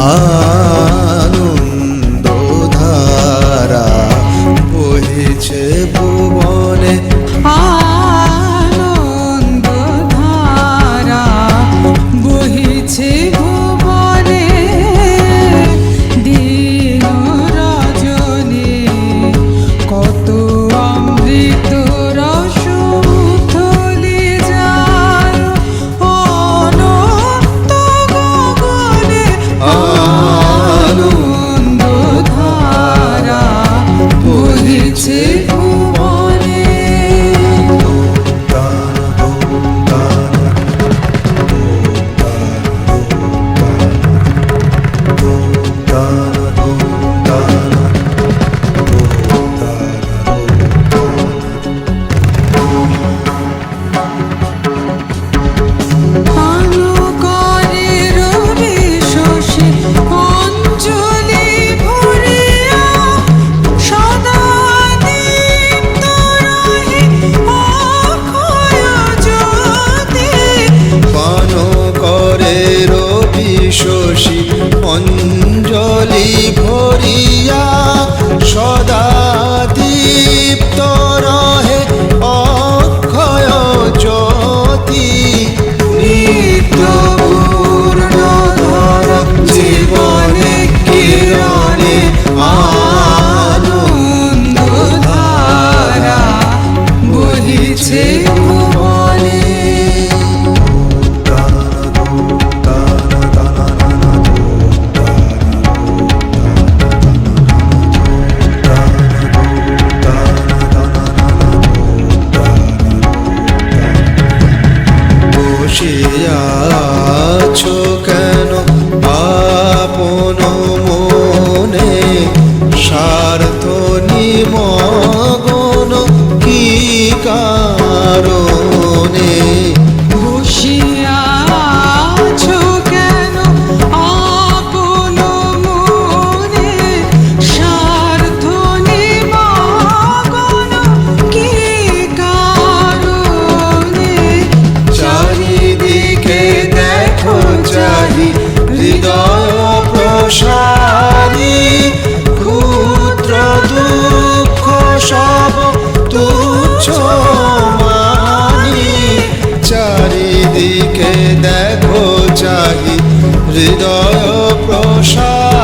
ಆ শশী অঞ্জলি ভরিয়া সদা দীপ্ত রহে। অ হৃদয় প্রসাদ।